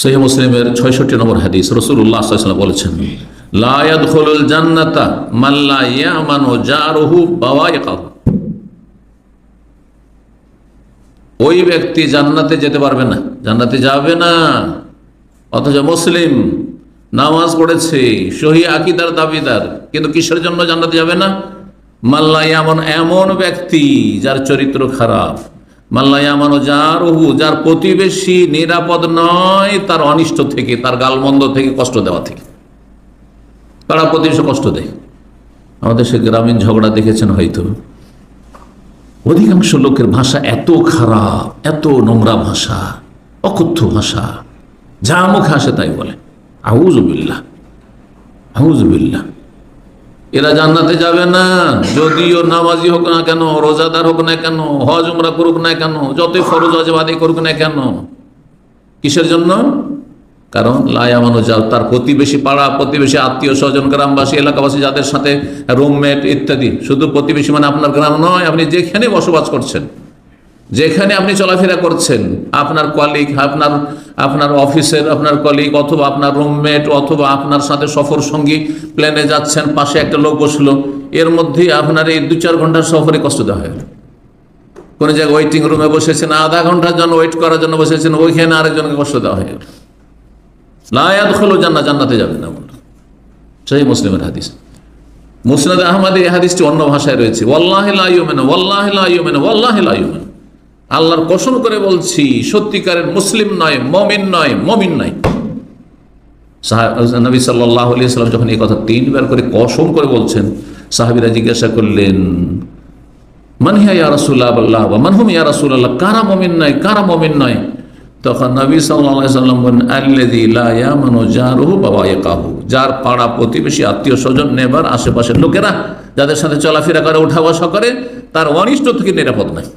সহি মুসলিমের ছয়ষট্টি নম্বর হাদিস রসুল্লাহ বলেছেন মাল্লা ওই ব্যক্তি জান্নাতে যেতে পারবে না, জান্নাতে যাবে না। অথচ মুসলিম নামাজ পড়েছে, সহি আকিদার দাবিদার, কিন্তু কিসের জন্য জান্নাতে যাবে না? মাল্লাই এমন এমন ব্যক্তি যার চরিত্র খারাপ। যার প্রতিবেশী নিরাপদ নয়, তার অনিষ্ট থেকে, তার গালমন্দ থেকে, কষ্ট দেওয়া থেকে। পাড়া প্রতিবেশী কষ্ট দেয়। আমাদের সে গ্রামীণ ঝগড়া দেখেছেন হয়তো। অধিকাংশ লোকের ভাষা এত খারাপ, এত নোংরা ভাষা, অকথ্য ভাষা। যা মুখে আসে তাই বলে। আউজবিল্লা আউজবিল্লা এরা জান্নাতে যাবে না। যদিও নামাজি হোক না কেন, রোজাদার হোক না কেন, হজ, উমরা করুক না কেন, যতই ফরজ অজবাদি করুক না কেন, কিসের জন্য? কারণ লায়ামানো যা তার প্রতিবেশী পাড়া, প্রতিবেশী আত্মীয় স্বজন, গ্রামবাসী, এলাকাবাসী, যাদের সাথে রুমমেট ইত্যাদি, শুধু প্রতিবেশী মানে আপনার গ্রাম নয়, আপনি যেখানে বসবাস করছেন যেখানে আপনি চলাফেরা করছেন, আপনার কলিগ আপনার আপনার অফিসের আপনার কলিগ অথবা আপনার রুমমেট অথবা আপনার সাথে সফর সঙ্গী প্লেনে যাচ্ছেন, পাশে একটা লোক বসল, এর মধ্যেই আপনার এই দু চার ঘণ্টার সফরে কষ্ট দেওয়া হয়। কোনো জায়গায় ওয়েটিং রুমে বসেছেন, আধা ঘণ্টার জন্য ওয়েট করার জন্য বসেছেন, ওইখানে আরেকজনকে কষ্ট দেওয়া হয়ে। লায়াদ হলো জান্না জান্নাতে যাবেন না সেই মুসলিমের হাদিস। মুসনাদ আহমদ এই হাদিসটি অন্য ভাষায় রয়েছে। লাইমেন ওয়াল্লাহ লাইমেন ওয়াল্লাহ আল্লাহর কসম করে বলছি, সত্যিকারের মুসলিম নয়, মমিন নয় মমিন নয় নবী সাল্লাহ সাল্লাম যখন এই কথা তিনবার করে কসম করে বলছেন, সাহাবিরা জিজ্ঞাসা করলেন আল্লাহ বা কারা মমিন নয় কারা মমিন নয় তখন সাল্লাম বাবা কাহু যার পাড়া প্রতিবেশী, আত্মীয় স্বজন, নেবার আশেপাশের লোকেরা, যাদের সাথে চলাফেরা করে, উঠা বসা করে, তার অনিষ্ট থেকে নিরাপদ নয়